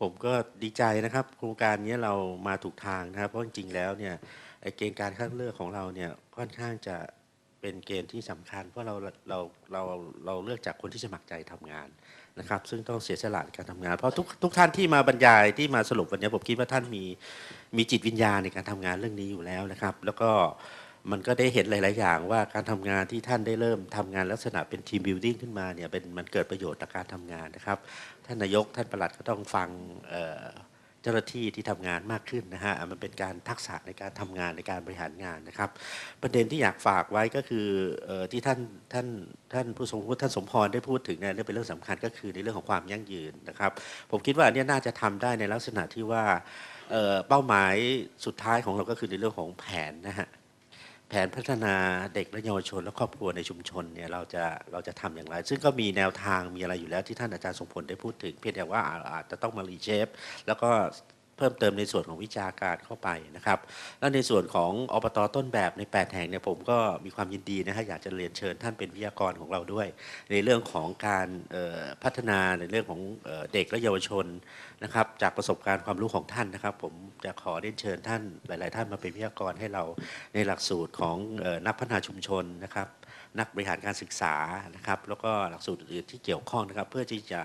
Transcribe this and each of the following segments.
ผมก็ดีใจนะครับ โครงการนี้เรามาถูกทางนะครับ เพราะจริงๆแล้วเนี่ยไอ้เกณฑ์การคัดเลือกของเราเนี่ยค่อนข้างจะเป็นเกณฑ์ที่สำคัญ เพราะเราเราเราเราเลือกจากคนที่สมัครใจทำงานนะครับ ซึ่งต้องเสียสละในการทำงาน เพราะทุกทุกท่านที่มาบรรยายที่มาสรุปวันนี้ผมคิดว่าท่านมีมีจิตวิญญาณในการทำงานเรื่องนี้อยู่แล้วนะครับ แล้วก็ มันก็ได้เห็นหลาย ๆ อย่างว่าการทำงานที่ท่านได้เริ่มทำงานลักษณะเป็นทีมบิวดิ้งขึ้นมาเนี่ยเป็นมันเกิดประโยชน์ต่อการทำงานนะครับ ท่านนายกท่านประหลัดก็ต้องฟังเจ้าหน้าที่ที่ทำงานมากขึ้นนะฮะมันเป็นการทักษะในการทำงานในการบริหารงานนะครับ ประเด็นที่อยากฝากไว้ก็คือที่ท่านท่านท่านผู้ทรงพูดท่านสมพรได้พูดถึงเนี่ยเรื่องเป็นเรื่องสำคัญก็คือในเรื่องของความยั่งยืนนะครับ ผมคิดว่าอันนี้น่าจะทำได้ในลักษณะที่ว่าเป้าหมายสุดท้ายของเราก็คือในเรื่องของแผนนะฮะ แผนพัฒนาเด็กและเยาวชน และครอบครัวในชุมชนเนี่ยเราจะเราจะทำอย่างไร ซึ่งก็มีแนวทางมีอะไรอยู่แล้วที่ท่านอาจารย์สงพลได้พูดถึง เพียงแต่ว่าอาอาจจะต้องมารีเชฟแล้วก็ เพิ่มเติมในส่วนของวิชาการเข้าไปนะครับ แล้วในส่วนของอบตต้นแบบใน 8 แห่งเนี่ยผมก็มีความยินดีนะฮะอยากจะเรียนเชิญท่านเป็นวิทยากรของเราด้วย ในเรื่องของการพัฒนาในเรื่องของเออเด็กและเยาวชนนะครับจากประสบการณ์ความรู้ของท่านนะครับ ผมจะขอเรียนเชิญท่านหลาย ๆ ท่านมาเป็นวิทยากรให้เราในหลักสูตรของออนักพัฒนาชุมชนนะครับนักบริหารการศึกษานะครับ แล้วก็หลักสูตรอื่นๆที่เกี่ยวข้องนะครับ เพื่อที่จะ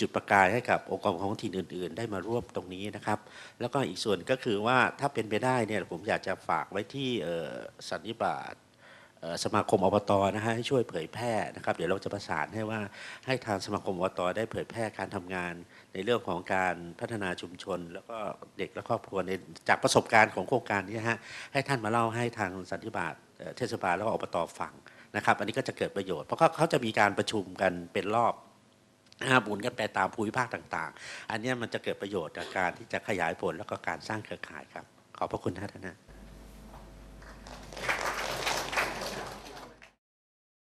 จุดประกายให้กับองค์กรท้องถิ่นอื่น ๆ ได้มาร่วมตรงนี้นะครับแล้วก็อีกส่วนก็คือว่าถ้าเป็นไปได้เนี่ยผมอยากจะฝากไว้ที่สันนิบาตสมาคมอบตนะฮะให้ช่วยเผยแพร่นะครับเดี๋ยวเราจะประสานให้ว่าให้ทางสมาคมอบตได้เผยแพร่การทำงาน ในเรื่องของการพัฒนาชุมชน แล้วก็เด็กและครอบครัวในจากประสบการณ์ของโครงการนี้ฮะให้ท่านมาเล่าให้ทางสันติบาตเทศบาลแล้วก็อบตฟังนะครับ อันนี้ก็จะเกิดประโยชน์เพราะเขาจะมีการประชุมกันเป็นรอบ ห้าบุญกันไปตามภูมิภาคต่าง ๆ อันนี้มันจะเกิดประโยชน์จากการที่จะขยายผลแล้วก็การสร้างเครือข่ายครับ ขอบพระคุณท่านนะ